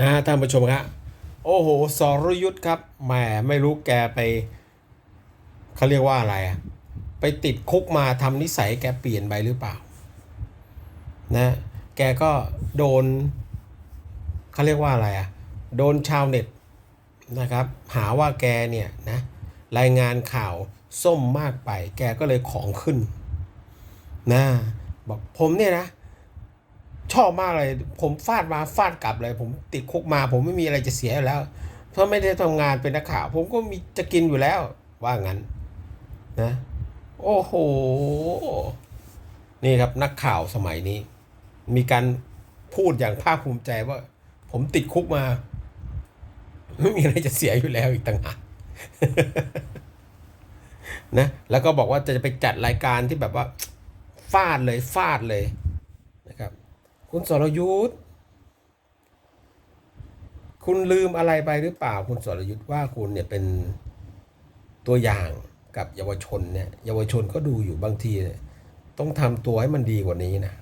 นะท่านผู้ชมครับโอ้โหสรยุทธ์ครับแหมไม่รู้แกไปเขาเรียกว่าอะไรอะไปติดคุกมาทำนิสัยแกเปลี่ยนไปหรือเปล่านะแกก็โดนเขาเรียกว่าอะไรอะโดนชาวเน็ตนะครับ หาว่าแกเนี่ยนะรายงานข่าวส้มมากไป แกก็เลยของขึ้นนะบอกผมเนี่ยนะ ชอบมากเลย ผมฟาดมาฟาดกลับเลย ผมติดคุกมา ผมไม่มีอะไรจะเสียแล้ว เพราะไม่ได้ทำงานเป็นนักข่าว ผมก็มีจะกินอยู่แล้ว ว่างั้น นะ โอ้โห นี่ครับนักข่าวสมัยนี้ มีการพูดอย่างภาคภูมิใจว่า ผมติดคุกมา ไม่มีอะไรจะเสียอยู่แล้วอีกต่างหากนะแล้วก็บอกว่าจะไปจัดรายการที่แบบว่า ฟาดเลยฟาดเลยนะครับ คุณสรยุทธ์คุณลืมอะไรไปหรือเปล่า คุณสรยุทธ์ว่าคุณเนี่ยเป็นตัวอย่างกับเยาวชนเนี่ยเยาวชนก็ดูอยู่บางทีต้องทำตัวให้มันดีกว่านี้นะ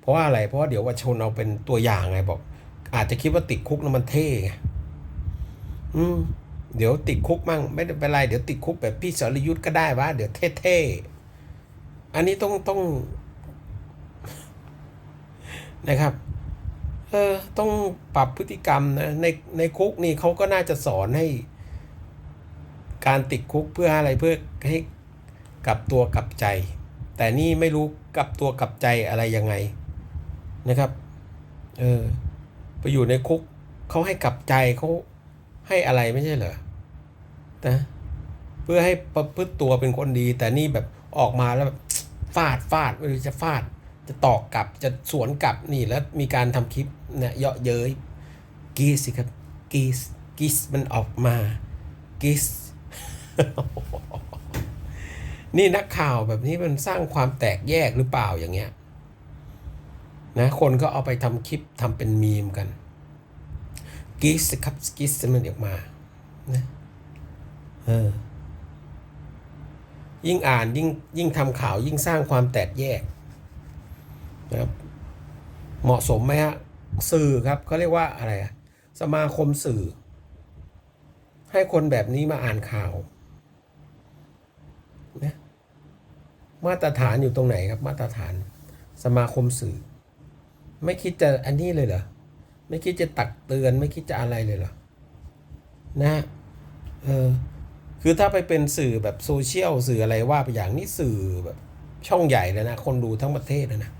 เพราะว่าอะไรเพราะว่าเดี๋ยวเยาวชนเอาเป็นตัวอย่างไงบอก อาจจะคิดว่าติดคุกแล้วมันเท่ไงอืมเดี๋ยวติดคุกมั่งไม่เป็นไรเดี๋ยวติดคุกแบบพี่สรยุทธ์ก็ได้วะเดี๋ยวเท่ๆอันนี้ต้องต้อง นะครับเออต้องปรับพฤติกรรมนะในในคุกนี่เขาก็น่าจะสอนให้ การติดคุกเพื่ออะไรเพื่อให้กลับตัวกลับใจ แต่นี่ไม่รู้กลับตัวกลับใจอะไรยังไงนะครับเออไปอยู่ในคุกเขาให้กลับใจเขาให้อะไรไม่ใช่เหรอนะเพื่อให้ประพฤติตัวเป็นคนดี แต่นี่แบบออกมาแล้วแบบฟาดฟาดไม่รู้จะฟาด จะตอกกลับจะสวนกลับนี่แล้วมีการทำคลิปเนี่ยเยาะเย้ยกีสสิครับกีสกีสมันออกมากีสนี่นักข่าวแบบนี้มันสร้างความแตกแยกหรือเปล่าอย่างเงี้ยนะคนก็เอาไปทำคลิปทำเป็นมีมกันกรีสครับกรีสมันออกมานะเออยิ่งอ่านยิ่งยิ่งทำข่าวยิ่งสร้างความแตกแยก นะครับเหมาะสมไหมฮะสื่อครับเขาเรียกว่าอะไรสมาคมสื่อ ให้คนแบบนี้มาอ่านข่าวนะมาตรฐานอยู่ตรงไหนครับมาตรฐาน สมาคมสื่อ ไม่คิดจะอันนี้เลยเหรอไม่คิดจะตักเตือนไม่คิดจะอะไรเลยเหรอนะฮะเออคือถ้าไปเป็นสื่อแบบโซเชียลสื่ออะไรว่าไปอย่างนี้สื่อแบบช่องใหญ่เลยนะ คนดูทั้งประเทศเลยนะ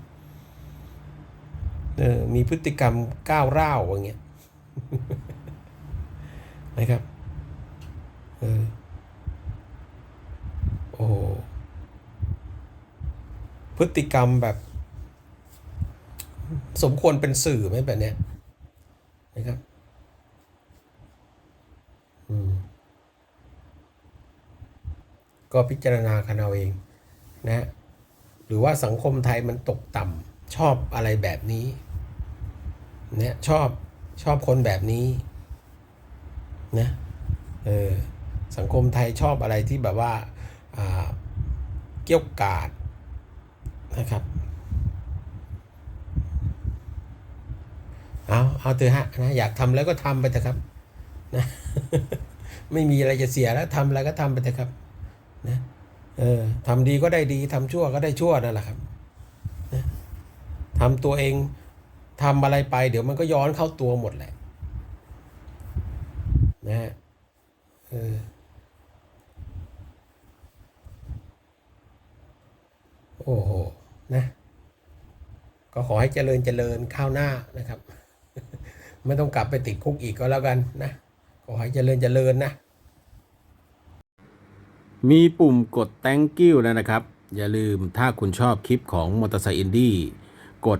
เออมีพฤติกรรมก้าวร้าวอย่างเงี้ยนะครับเออโอ้พฤติกรรมแบบ สมควรเป็นสื่อไหมแบบเนี้ยนะครับอืมก็พิจารณากันเอาเองนะ หรือว่าสังคมไทยมันตกต่ำชอบอะไรแบบนี้ เนี่ยชอบชอบคนแบบนี้นะเออสังคมไทยชอบอะไรที่แบบว่าเกี่ยวกาดนะครับเอาเอาเถอะฮะนะอยากทำแล้วก็ทำไปเถอะครับนะไม่มีอะไรจะเสียแล้วทำอะไรก็ทำไปเถอะครับนะเออทำดีก็ได้ดีทำชั่วก็ได้ชั่วนั่นแหละครับนะทำตัวเอง ทำอะไรไป เดี๋ยวมันก็ย้อนเข้าตัวหมดแหละนะฮะเออโอ้โห นะ ก็ขอให้เจริญเจริญข้าวหน้านะครับ ไม่ต้องกลับไปติดคุกอีกก็แล้วกันนะ ขอให้เจริญเจริญนะ มีปุ่มกด thank you แล้วนะครับ อย่าลืมถ้าคุณชอบคลิปของมอเตอร์ไซค์อินดี้ กด